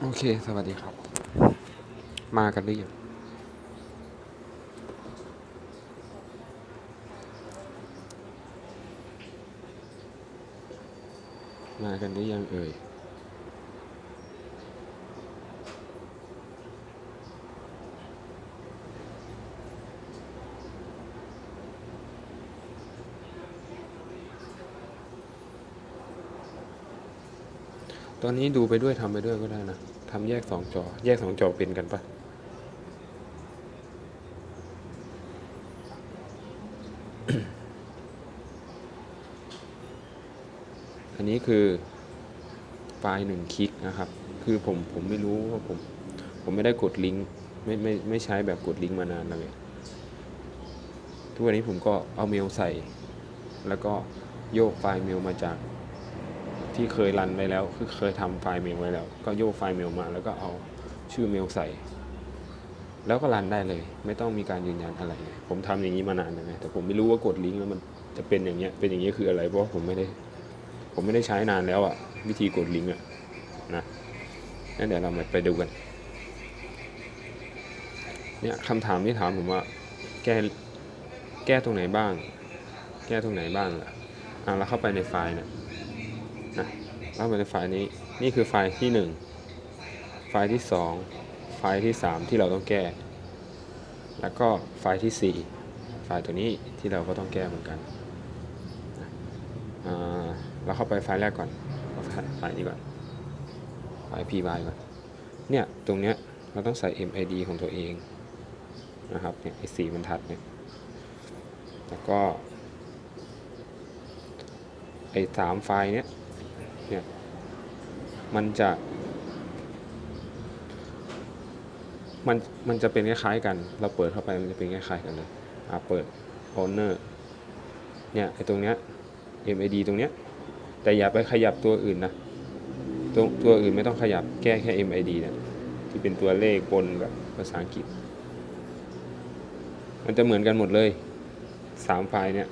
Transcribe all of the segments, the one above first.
โอเค สวัสดีครับ มากันหรือยังมากันหรือยังเอ่ย ต อนนี้ดูไปด้วยทำไปด้วยก็ได้นะทำแยกสองจอ แยกสองจอเป็นกันปะอันนี้คือไฟล์หนึ่งคลิกนะครับ คือผมผมไม่รู้ว่าผม ผมไม่ได้กดลิงก์ไม่ไม่ไม่ใช้แบบกดลิงก์มานานแล้วเลยทุกวันนี้ผมก็เอาเมลใส่ แล้วก็โยกไฟล์เมลมาจาก ที่เคยรันไว้แล้ว คือเคยทำไฟล์เมลไว้แล้ว ก็โยกไฟล์เมลมา แล้วก็เอาชื่อเมลใส่ แล้วก็รันได้เลย ไม่ต้องมีการยืนยันอะไร ผมทำอย่างนี้มานานแล้วไงแต่ผมไม่รู้ว่ากดลิงก์แล้วมันจะเป็นอย่างเงี้ยเป็นอย่างเงี้ยคืออะไรเพราะผมไม่ได้ ผมไม่ได้ใช้นานแล้วอะวิธีกดลิงก์อะนะงั้นเดี๋ยวเราไปดูกันเนี่ยคำถามที่ถามผมว่า แก้แก้ตรงไหนบ้าง แก้ตรงไหนบ้างล่ะอะเราเข้าไปในไฟล์เนี่ย นะเข้าในไฟล์นี้ นี่คือไฟล์ที่ 1 ไฟล์ที่ 2 ไฟล์ที่ 3 ที่เราต้องแก้ แล้วก็ไฟล์ที่ 4 ไฟล์ตัวนี้ที่เราก็ต้องแก้เหมือนกันเราเข้าไปไฟล์แรกก่อนไฟล์นี้ก่อน ไฟล์ py ก่อน เนี่ย ตรงเนี้ยเราต้องใส่ MID ของตัวเองนะครับ เนี่ยไอ้สีบรรทัดเนี่ย แล้วก็ไอ้สามไฟล์เนี้ย มันจะมันมันจะเป็นคล้ายๆกัน เราเปิดเข้าไปมันจะเป็นคล้ายๆกันเลยอ่าเปิด owner เนี่ยไอ้ตรงเนี้ย MID ตรงเนี้ย แต่อย่าไปขยับตัวอื่นนะ ตัวตัวอื่นไม่ต้องขยับแก้แค่ MID เนี่ยที่เป็นตัวเลขบนกับภาษาอังกฤษ มันจะเหมือนกันหมดเลยสามไฟล์เนี่ย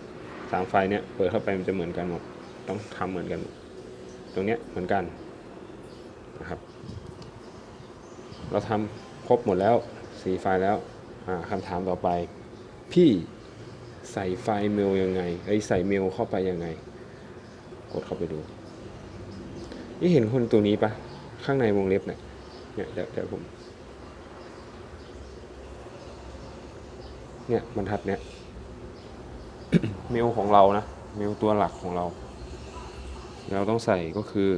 สามไฟล์เนี่ยเปิดเข้าไปมันจะเหมือนกันหมด ต้องทำเหมือนกัน ตรงเนี้ยเหมือนกัน นะครับ เราทำครบหมดแล้วสี่ไฟล์แล้วอ่าคำถามต่อไป พี่ใส่ไฟล์เมลยังไงไอใส่เมลเข้าไปยังไง กดเข้าไปดู นี่เห็นคนตัวนี้ปะข้างในวงเล็บเนี่ยเนี่ยเดี๋ยวเดี๋ยวผมเนี่ยบรรทัดเนี่ยเมลของเรานะ เมลตัวหลักของเรา เราต้องใส่ก็คือ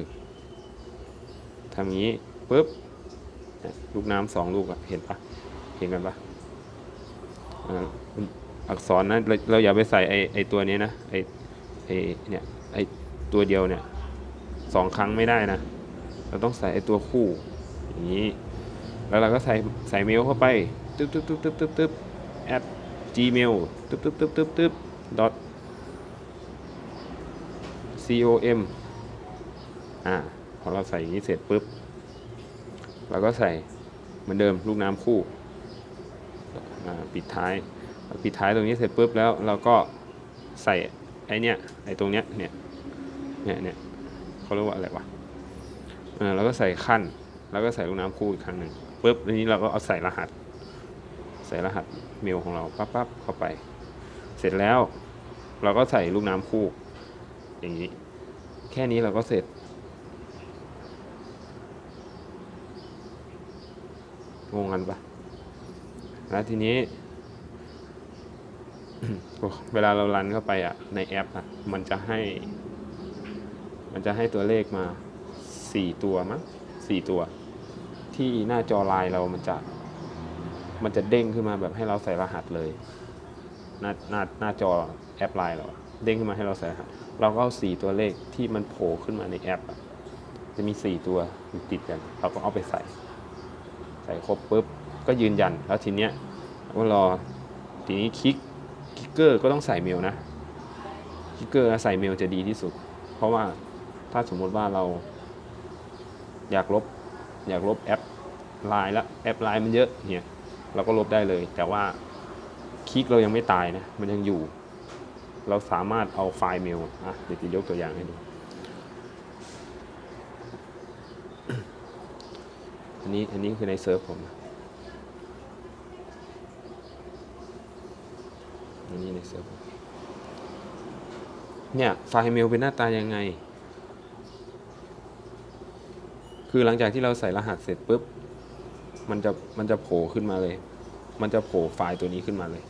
ทำอย่างนี้ปุ๊บลูกน้ำสองลูกอะเห็นปะเห็นกันปะอักษรนะเราเราอย่าไปใส่ไอไอตัวนี้นะไอไอเนี่ยไอตัวเดียวเนี่ยสองครั้งไม่ได้นะ เราต้องใส่ไอตัวคู่อย่างนี้ แล้วเราก็ใส่ใส่เมลเข้าไปตึ๊บตึ๊บตึ๊บตึ๊บตึ๊บตึ๊บ at gmail ตึ๊บตึ๊บตึ๊บตึ๊บตึ๊บ dot com อ่า อเราใส่อย่างนี้เสร็จปุ๊บเราก็ใส่เหมือนเดิมลูกน้ำคู่ปิดท้ายปิดท้ายตรงนี้เสร็จปุ๊บแล้วเราก็ใส่ไอเนี้ยไอตรงเนี้ยเนี่ยเนี่ยเนี่ยเขาเรียกว่าอะไรวะอ่าเราก็ใส่ขั้นแล้วก็ใส่ลูกน้ำคู่อีกครั้งหนึ่งปุ๊บทีนี้เราก็เอาใส่รหัส ใส่รหัสเมลของเราปั๊บปั๊บเข้าไป เสร็จแล้วเราก็ใส่ลูกน้ำคู่ อย่างนี้ แค่นี้เราก็เสร็จ งงกันปะแล้วทีนี้ เวลาเรารันเข้าไปอะ ในแอปอะ มันจะให้ มันจะให้ตัวเลขมาสี่ตัวมั้งสี่ตัว ที่หน้าจอไลน์เรามันจะ มันจะเด้งขึ้นมาแบบให้เราใส่รหัสเลย หน้าหน้าหน้าจอแอปไลน์เราเด้งขึ้นมาให้เราใส่รหัสเราก็เอาสี่ตัวเลขที่มันโผล่ขึ้นมาในแอปอะจะมีสี่ตัวติดกัน เราก็เอาไปใส่ ใส่ครบปุ๊บก็ยืนยันแล้วทีเนี้ยก็รอทีนี้คลิกคลิกเกอร์ก็ต้องใส่เมลนะคลิกเกอร์ใส่เมลจะดีที่สุด เพราะว่าถ้าสมมติว่าเรา อยากลบอยากลบแอปไลน์แล้วแอปไลน์มันเยอะเนี่ยเราก็ลบได้เลย แต่ว่าคลิกเรายังไม่ตายนะมันยังอยู่ เราสามารถเอาไฟล์เมลอะเดี๋ยวจะยกตัวอย่างให้ดู อันนี้อันนี้คือในเซิร์ฟผมอันนี้ในเซิร์ฟผมเนี่ยไฟล์เมลเป็นหน้าตายังไง คือหลังจากที่เราใส่รหัสเสร็จปุ๊บ มันจะมันจะโผล่ขึ้นมาเลย มันจะโผล่ไฟล์ตัวนี้ขึ้นมาเลย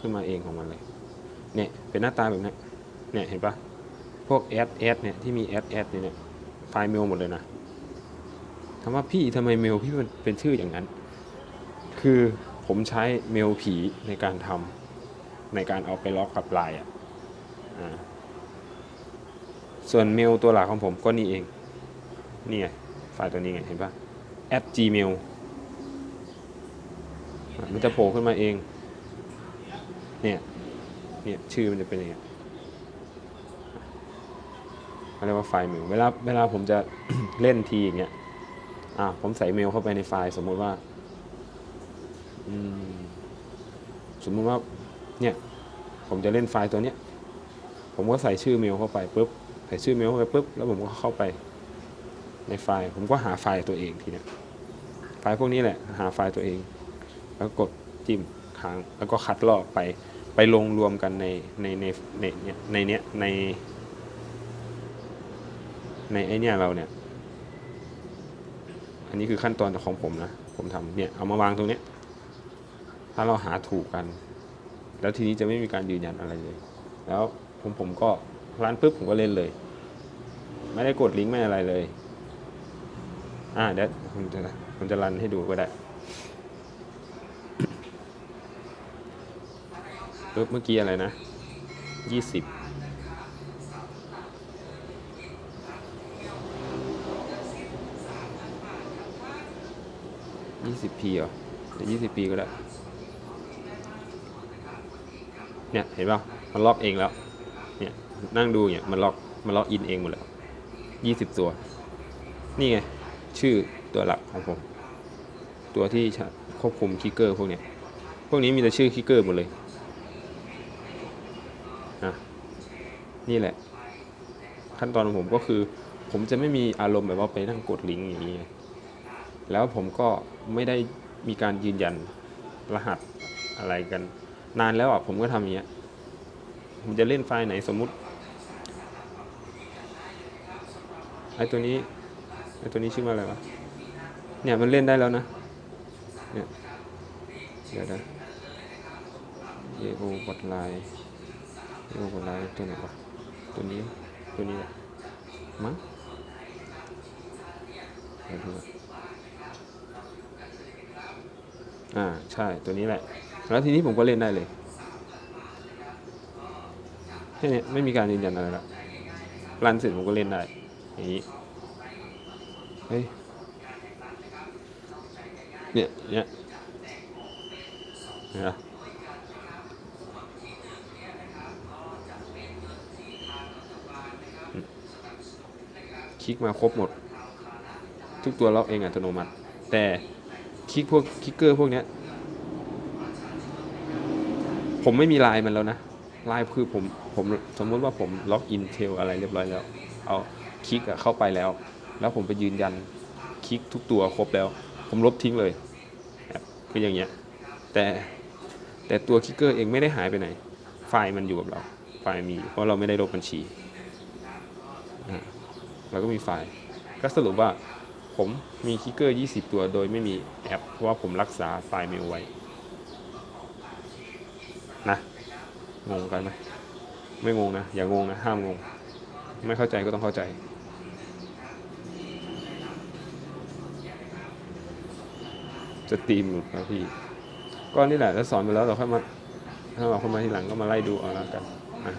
ขึ้นมาเองของมันเลย เนี่ยเป็นหน้าตาแบบนี้เนี่ยเห็นปะพวกแอดแอดเนี่ยที่มีแอดแอดเนี่ยไฟล์เมลหมดเลยนะ ถามว่าพี่ทำไมเมลพี่มันเป็นชื่ออย่างนั้น คือผมใช้เมลผีในการทำในการเอาไปล็อกกับไลน์อะส่วนเมลตัวหลักของผมก็นี่เอง นี่ไงไฟล์ตัวนี้ไงเห็นปะ at gmail มันจะโผล่ขึ้นมาเอง เนี่ย เนี่ย ชื่อมันจะเป็นอย่างเงี้ยเขาเรียกว่าไฟล์เมลเวลาเวลาผมจะเล่นทีอย่างเงี้ย อ่าผมใส่เมลเข้าไปในไฟล์ สมมุติว่าอืมสมมุติว่าเนี่ย ผมจะเล่นไฟล์ตัวเนี้ย ผมก็ใส่ชื่อเมลเข้าไปปุ๊บใส่ชื่อเมลเข้าไปปุ๊บแล้วผมก็เข้าไปในไฟล์ ผมก็หาไฟล์ตัวเองทีเนี้ยไฟล์พวกนี้แหละ หาไฟล์ตัวเอง แล้วกดจิ้มค้างแล้วก็คัดลอกไปไปลงรวมกันในในในในเนี่ยในเนี้ยในในไอเนี้ยเราเนี่ย นนี้คือขั้นตอนของผมนะ ผมทำเนี่ย เอามาวางตรงนี้ ถ้าเราหาถูกกัน แล้วทีนี้จะไม่มีการยืนยันอะไรเลย แล้วผมผมก็ร้านปุ๊บผมก็เล่นเลย ไม่ได้กดลิงก์ไม่อะไรเลย อ่าเดี๋ยวผมจะผมจะรันให้ดูก็ได้ปุ๊บเมื่อกี้อะไรนะยี่ สิบยี่สิบพีเหรอเดี๋ยวยี่สิบปีก็ได้ เนี่ย เห็นป่ะมันล็อกเองแล้ว เนี่ย นั่งดูเนี่ย มันล็อก มันล็อกอินเองหมดแล้วยี่สิบตัว นี่ไง ชื่อตัวหลักของผม ตัวที่ควบคุมคิกเกอร์พวกเนี้ย พวกนี้มีแต่ชื่อคิกเกอร์หมดเลยอะนี่แหละ ขั้นตอนของผมก็คือ ผมจะไม่มีอารมณ์แบบว่าไปนั่งกดลิงก์อย่างนี้แล้วผมก็ ไม่ได้มีการยืนยันรหัสอะไรกัน นานแล้วอะผมก็ทำอย่างเงี้ยผมจะเล่นไฟล์ไหนสมมุติไอตัวนี้ไอตัวนี้ชื่อว่าอะไรวะเนี่ยมันเล่นได้แล้วนะเนี่ยเดี๋ยวนะเยโอบอทไลน์เยโอบอทไลน์ตัวไหนวะตัวนี้ตัวนี้แหละมั้งเดี๋ยวดูก่ อ่าใช่ตัวนี้แหละ แล้วทีนี้ผมก็เล่นได้เลยแค่นี้ไม่มีการยืนยันอะไรละรันเสร็จผมก็เล่นได้อย่างนี้เฮ้ยเนี่ยเนี่ยเห็นะอืมคลิกมาครบหมด ทุกตัวล็อกเองอัตโนมัติ แต่ คลิกพวกคลิกเกอร์พวกเนี้ย ผมไม่มีไลน์มันแล้วนะไลน์คือผมผมสมมติว่าผมล็อกอินเทลอะไรเรียบร้อยแล้ว เอาคลิกเข้าไปแล้ว แล้วผมไปยืนยันคลิกทุกตัวครบแล้ว ผมลบทิ้งเลยคืออย่างเงี้ยแต่แต่ตัวคลิกเกอร์เองไม่ได้หายไปไหน ไฟล์มันอยู่กับเรา ไฟล์มี เพราะเราไม่ได้ลบบัญชีอะเราก็มีไฟล์ ก็สรุปว่า ผมมีคิกเกอร์ 20 ตัวโดยไม่มีแอป เพราะว่าผมรักษาไฟล์เมลไว้ นะงงกันไหมไม่งงนะ อย่างงนะ ห้ามงง ไม่เข้าใจก็ต้องเข้าใจ จะตีมหลุดนะพี่ ก็นี่แหละถ้าสอนไปแล้วเราค่อยมา ถ้าเราเข้ามาทีหลังก็มาไล่ดูเอาละกันนะ